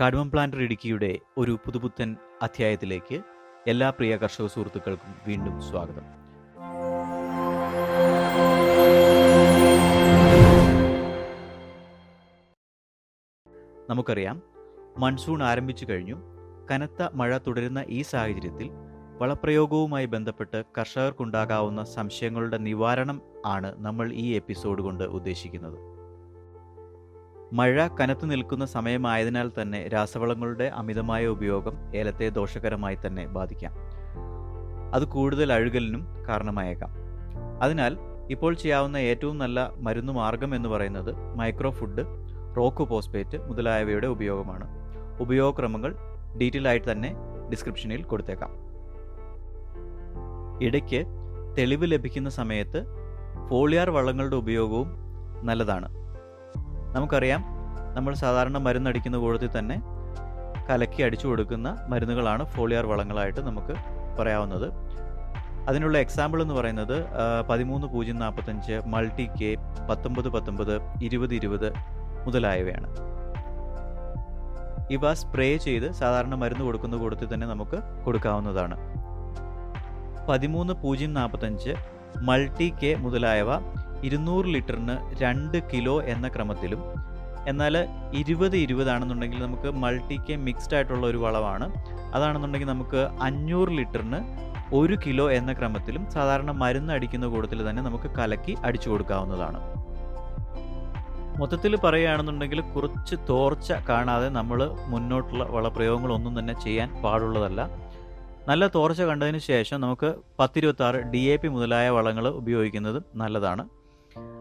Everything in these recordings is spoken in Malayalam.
കാർഡമം പ്ലാന്റർ ഇടുക്കിയുടെ ഒരു പുതുപുത്തൻ അധ്യായത്തിലേക്ക് എല്ലാ പ്രിയ കർഷക സുഹൃത്തുക്കൾക്കും വീണ്ടും സ്വാഗതം. നമുക്കറിയാം മൺസൂൺ ആരംഭിച്ചു കഴിഞ്ഞു. കനത്ത മഴ തുടരുന്ന ഈ സാഹചര്യത്തിൽ വളപ്രയോഗവുമായി ബന്ധപ്പെട്ട് കർഷകർക്കുണ്ടാകാവുന്ന സംശയങ്ങളുടെ നിവാരണം ആണ് നമ്മൾ ഈ എപ്പിസോഡ് കൊണ്ട് ഉദ്ദേശിക്കുന്നത്. മഴ കനത്തു നിൽക്കുന്ന സമയമായതിനാൽ തന്നെ രാസവളങ്ങളുടെ അമിതമായ ഉപയോഗം ഏലത്തെ ദോഷകരമായി തന്നെ ബാധിക്കാം. അത് കൂടുതൽ അഴുകലിനും കാരണമായേക്കാം. അതിനാൽ ഇപ്പോൾ ചെയ്യാവുന്ന ഏറ്റവും നല്ല മരുന്ന് മാർഗം എന്ന് പറയുന്നത് മൈക്രോ ഫുഡ് റോക്ക് പോസ്പേറ്റ് മുതലായവയുടെ ഉപയോഗമാണ്. ഉപയോഗക്രമങ്ങൾ ഡീറ്റെയിൽ ആയിട്ട് തന്നെ ഡിസ്ക്രിപ്ഷനിൽ കൊടുത്തേക്കാം. ഇടയ്ക്ക് തെളിവ് ലഭിക്കുന്ന സമയത്ത് ഫോളിയാർ വള്ളങ്ങളുടെ ഉപയോഗവും നല്ലതാണ്. നമുക്കറിയാം നമ്മൾ സാധാരണ മരുന്നടിക്കുന്ന കൂടത്തിൽ തന്നെ കലക്കി അടിച്ചു കൊടുക്കുന്ന മരുന്നുകളാണ് ഫോളിയാർ വളങ്ങളായിട്ട് നമുക്ക് പറയാവുന്നത്. അതിനുള്ള എക്സാമ്പിൾ എന്ന് പറയുന്നത് പതിമൂന്ന് പൂജ്യം നാൽപ്പത്തഞ്ച് മൾട്ടി കെ പത്തൊമ്പത് പത്തൊമ്പത് ഇരുപത് ഇരുപത് മുതലായവയാണ്. ഇവ സ്പ്രേ ചെയ്ത് സാധാരണ മരുന്ന് കൊടുക്കുന്ന കൂടത്തിൽ തന്നെ നമുക്ക് കൊടുക്കാവുന്നതാണ്. പതിമൂന്ന് പൂജ്യം നാൽപ്പത്തഞ്ച് മൾട്ടി കെ മുതലായവ ഇരുന്നൂറ് ലിറ്ററിന് രണ്ട് കിലോ എന്ന ക്രമത്തിലും എന്നാൽ ഇരുപത് ഇരുപതാണെന്നുണ്ടെങ്കിൽ നമുക്ക് മൾട്ടി കെ മിക്സ്ഡ് ആയിട്ടുള്ള ഒരു വളമാണ് അതാണെന്നുണ്ടെങ്കിൽ നമുക്ക് അഞ്ഞൂറ് ലിറ്ററിന് ഒരു കിലോ എന്ന ക്രമത്തിലും സാധാരണ മരുന്ന് അടിക്കുന്ന കൂടത്തിൽ തന്നെ നമുക്ക് കലക്കി അടിച്ചു കൊടുക്കാവുന്നതാണ്. മൊത്തത്തിൽ പറയുകയാണെന്നുണ്ടെങ്കിൽ കുറച്ച് തോർച്ച കാണാതെ നമ്മൾ മുന്നോട്ടുള്ള വളപ്രയോഗങ്ങളൊന്നും തന്നെ ചെയ്യാൻ പാടുള്ളതല്ല. നല്ല തോർച്ച കണ്ടതിന് ശേഷം നമുക്ക് പത്തിരുപത്താറ് ഡി എ പി മുതലായ വളങ്ങൾ ഉപയോഗിക്കുന്നത് നല്ലതാണ്.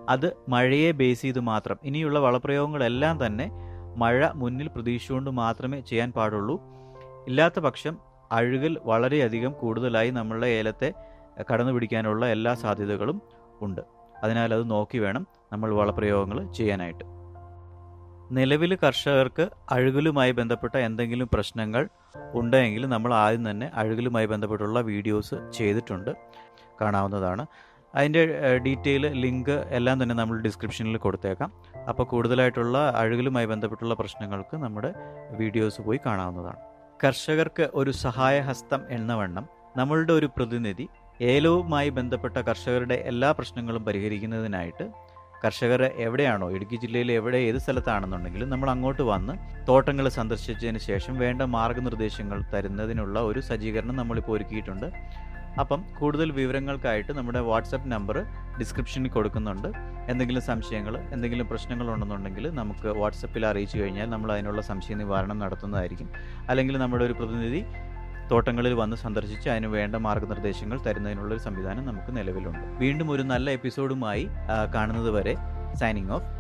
അത് മഴയെ ബേസ് ചെയ്ത് മാത്രം. ഇനിയുള്ള വളപ്രയോഗങ്ങളെല്ലാം തന്നെ മഴ മുന്നിൽ പ്രതീക്ഷിച്ചുകൊണ്ട് മാത്രമേ ചെയ്യാൻ പാടുള്ളൂ. ഇല്ലാത്ത പക്ഷം അഴുകൽ വളരെയധികം കൂടുതലായി നമ്മളുടെ ഏലത്തെ കടന്നു പിടിക്കാനുള്ള എല്ലാ സാധ്യതകളും ഉണ്ട്. അതിനാൽ അത് നോക്കി വേണം നമ്മൾ വളപ്രയോഗങ്ങൾ ചെയ്യാനായിട്ട്. നിലവിൽ കർഷകർക്ക് അഴുകലുമായി ബന്ധപ്പെട്ട എന്തെങ്കിലും പ്രശ്നങ്ങൾ ഉണ്ടെങ്കിൽ നമ്മൾ ആദ്യം തന്നെ അഴുകലുമായി ബന്ധപ്പെട്ടുള്ള വീഡിയോസ് ചെയ്തിട്ടുണ്ട്. കാണാവുന്നതാണ്. അതിന്റെ ഡീറ്റെയിൽ ലിങ്ക് എല്ലാം തന്നെ നമ്മൾ ഡിസ്ക്രിപ്ഷനിൽ കൊടുത്തേക്കാം. അപ്പോൾ കൂടുതലായിട്ടുള്ള അഴുകലുമായി ബന്ധപ്പെട്ടുള്ള പ്രശ്നങ്ങൾക്ക് നമ്മുടെ വീഡിയോസ് പോയി കാണാവുന്നതാണ്. കർഷകർക്ക് ഒരു സഹായഹസ്തം എന്ന വണ്ണം നമ്മളുടെ ഒരു പ്രതിനിധി ഏലവുമായി ബന്ധപ്പെട്ട കർഷകരുടെ എല്ലാ പ്രശ്നങ്ങളും പരിഹരിക്കുന്നതിനായിട്ട് കർഷകർ എവിടെയാണോ ഇടുക്കി ജില്ലയിൽ എവിടെ ഏത് സ്ഥലത്താണെന്നുണ്ടെങ്കിലും നമ്മൾ അങ്ങോട്ട് വന്ന് തോട്ടങ്ങൾ സന്ദർശിച്ചതിന് ശേഷം വേണ്ട മാർഗനിർദ്ദേശങ്ങൾ തരുന്നതിനുള്ള ഒരു സജ്ജീകരണം നമ്മളിപ്പോൾ ഒരുക്കിയിട്ടുണ്ട്. അപ്പം കൂടുതൽ വിവരങ്ങൾക്കായിട്ട് നമ്മുടെ വാട്സപ്പ് നമ്പർ ഡിസ്ക്രിപ്ഷനിൽ കൊടുക്കുന്നുണ്ട്. എന്തെങ്കിലും സംശയങ്ങൾ എന്തെങ്കിലും പ്രശ്നങ്ങൾ ഉണ്ടെന്നുണ്ടെങ്കിൽ നമുക്ക് വാട്സപ്പിൽ അറിയിച്ചു കഴിഞ്ഞാൽ നമ്മൾ അതിനുള്ള സംശയ നിവാരണം നടത്തുന്നതായിരിക്കും. അല്ലെങ്കിൽ നമ്മുടെ ഒരു പ്രതിനിധി തോട്ടങ്ങളിൽ വന്ന് സന്ദർശിച്ച് അതിന് വേണ്ട മാർഗനിർദ്ദേശങ്ങൾ തരുന്നതിനുള്ള ഒരു സംവിധാനം നമുക്ക് നിലവിലുണ്ട്. വീണ്ടും ഒരു നല്ല എപ്പിസോഡുമായി കാണുന്നത് വരെ സൈനിങ് ഓഫ്